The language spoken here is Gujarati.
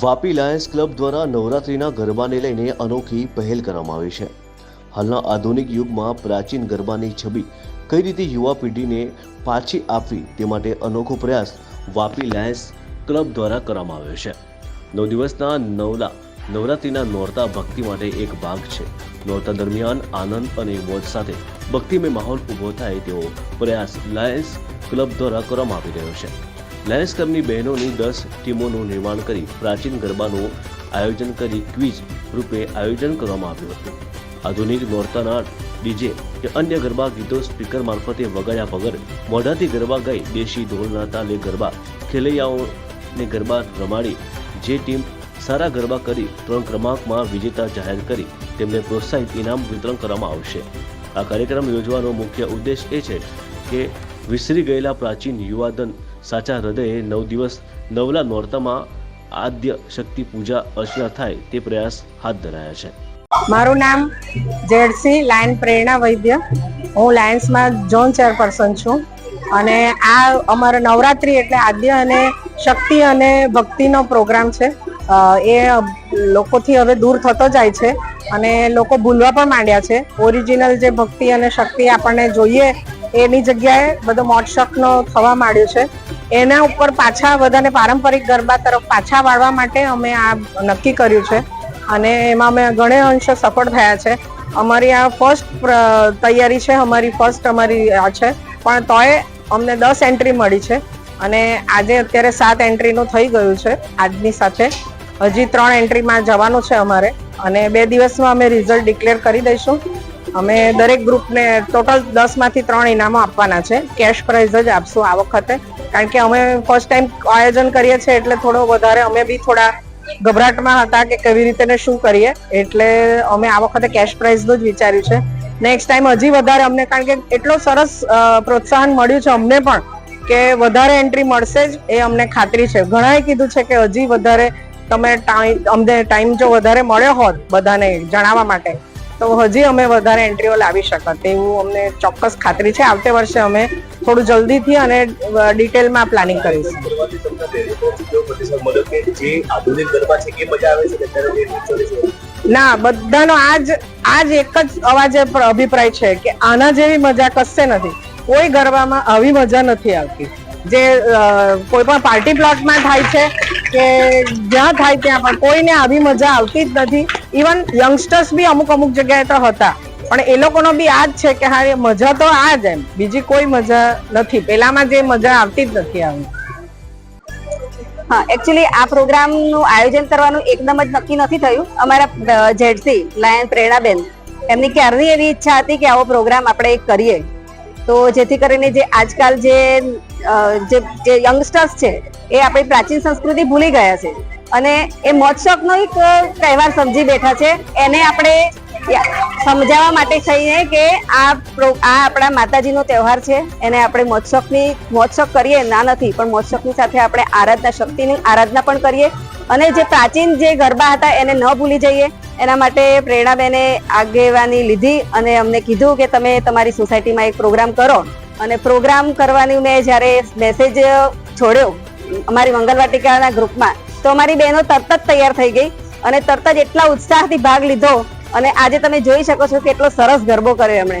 વાપી લાયન્સ ક્લબ દ્વારા નવરાત્રિના ગરબાને લઈને અનોખી પહેલ કરવામાં આવી છે. હાલના આધુનિક યુગમાં પ્રાચીન ગરબાની છબી કઈ રીતે યુવા પેઢીને પાછી આપવી તે માટે અનોખો પ્રયાસ વાપી લાયન્સ ક્લબ દ્વારા કરવામાં આવ્યો છે. નવ દિવસના નવલા નવરાત્રિના નોરતા ભક્તિ માટે એક ભાગ છે. નોરતા દરમિયાન આનંદ અને મોજ સાથે ભક્તિમય માહોલ ઊભો થાય તેવો પ્રયાસ લાયન્સ ક્લબ દ્વારા કરવામાં આવી રહ્યો છે. લાયન્સ ક્લબની બહેનોની દસ ટીમોનું નિર્માણ કરી પ્રાચીન ગરબાનું આયોજન કરી ક્વિઝ રૂપે આયોજન કરવામાં આવ્યું હતું. આધુનિક નોરતાના ડીજે કે અન્ય ગરબા ગીતો સ્પીકર મારફતે વગાડ્યા વગર મોઢાથી ગરબા ગાઈ દેશી ઢોલના તાલે ગરબા, ખેલૈયાઓને ગરબા રમાડી જે ટીમ સારા ગરબા કરી ત્રણ ક્રમાંકમાં વિજેતા જાહેર કરી તેમને પ્રોત્સાહિત ઇનામ વિતરણ કરવામાં આવશે. આ કાર્યક્રમ યોજવાનો મુખ્ય ઉદ્દેશ એ છે કે વિસરી ગયેલા પ્રાચીન યુવાધન સાચા હૃદયે નવ દિવસ નવલા નોરતામાં આદ્ય શક્તિ પૂજા અર્ચના થાય તે પ્રયાસ હાથ ધરાયા છે. મારું નામ જેડસી લાયન પ્રેરણા વૈદ્ય. હું લાયન્સમાં ઝોન ચેરપર્સન છું અને આ અમારો નવરાત્રિ એટલે આદ્ય અને શક્તિ અને ભક્તિનો પ્રોગ્રામ છે. એ લોકોથી હવે દૂર થતો જાય છે અને લોકો ભૂલવા પણ માંડ્યા છે. ઓરિજિનલ જે ભક્તિ અને શક્તિ આપણને જોઈએ એની જગ્યાએ બધો મોટશકનો થવા માંડ્યું છે. એના ઉપર પાછા બધાને પારંપરિક ગરબા તરફ પાછા વાળવા માટે અમે આ નક્કી કર્યું છે. અને એમાં અમે ઘણે અંશે સફળ થયા છે. અમારી આ ફર્સ્ટ તૈયારી છે, અમારી ફર્સ્ટ અમારી આ છે. પણ તોય અમને દસ એન્ટ્રી મળી છે. અને આજે અત્યારે સાત એન્ટ્રીનું થઈ ગયું છે, આજની સાથે. હજી ત્રણ એન્ટ્રીમાં જવાનું છે અમારે. અને બે દિવસમાં અમે રિઝલ્ટ ડિક્લેર કરી દઈશું. અમે દરેક ગ્રુપને ટોટલ દસમાંથી ત્રણ ઇનામો આપવાના છે. કેશ પ્રાઇઝ જ આપશું આ વખતે. કારણ કે અમે ફર્સ્ટ ટાઈમ આયોજન કરીએ છીએ એટલે થોડો વધારે અમે બી થોડા ગભરાટમાં હતા કે કેવી રીતે ને શું કરીએ. એટલે અમે આ વખતે કેશ પ્રાઇઝનું જ વિચાર્યું છે. નેક્સ્ટ ટાઈમ હજી વધારે અમને કારણ કે એટલો સરસ પ્રોત્સાહન મળ્યું છે અમને પણ કે વધારે એન્ટ્રી મળશે જ એ અમને ખાતરી છે. ઘણાએ કીધું છે કે હજી વધારે તમે ટાઈમ અમને ટાઈમ જો વધારે મળ્યો હોત બધાને જણાવવા માટે તો હજી અમે વધારે એન્ટ્રીઓ લાવી શકત. એવું અમને ચોક્કસ ખાતરી છે. આવતે વર્ષે અમે થોડું જલ્દીથી અને ડિટેલમાં પ્લાનિંગ કરીશું. ના, બધાનો આજ આજ એક જ અવાજ અભિપ્રાય છે કે આના જેવી મજા કશે નથી. કોઈ ગરબામાં આવી મજા નથી આવતી. જે કોઈ પણ પાર્ટી પ્લોટમાં થાય છે કે જ્યાં થાય ત્યાં પણ. કોઈને આવી મજા આવતી જ નથી. ઇવન યંગસ્ટર્સ બી અમુક અમુક જગ્યાએ તો હતા. પણ એ લોકોનો બી આ જ છે કે હા મજા તો આ જ એમ. બીજી કોઈ મજા નથી. પેલામાં જે મજા આવતી જ નથી આવી. હા એકચ્યુઅલી આ પ્રોગ્રામનું આયોજન કરવાનું એકદમ જ નક્કી નથી થયું. અમારા જેડસી લાયન પ્રેરણાબેન, એમની ક્યારની એવી ઈચ્છા હતી કે આવો પ્રોગ્રામ આપણે કરીએ? તો જેથી કરીને જે આજકાલ જે જે યંગસ્ટર્સ છે એ આપણી પ્રાચીન સંસ્કૃતિ ભૂલી ગયા છે. અને એ મોજશોખનો એક તહેવાર સમજી બેઠા છે. એને આપણે સમજાવવા માટે થઈને કે આ આ આપણા માતાજીનો તહેવાર છે. એને આપણે મોજશોખની, મોજશોખ કરીએ ના નથી, પણ મોજશોખની સાથે આપણે આરાધના શક્તિની આરાધના પણ કરીએ. અને જે પ્રાચીન જે ગરબા હતા એને ન ભૂલી જઈએ. એના માટે પ્રેરણાબેને આગેવાની લીધી અને અમને કીધું કે તમે તમારી સોસાયટીમાં એક પ્રોગ્રામ કરો. અને પ્રોગ્રામ કરવાની મેં જ્યારે મેસેજ છોડ્યો અમારી મંગલવાટિકાના ગ્રુપમાં. તો અમારી બહેનો તરત જ તૈયાર થઈ ગઈ અને તરત જ એટલા ઉત્સાહથી ભાગ લીધો અને આજે તમે જોઈ શકો છો કે કેટલો સરસ ગરબો કર્યો એમણે.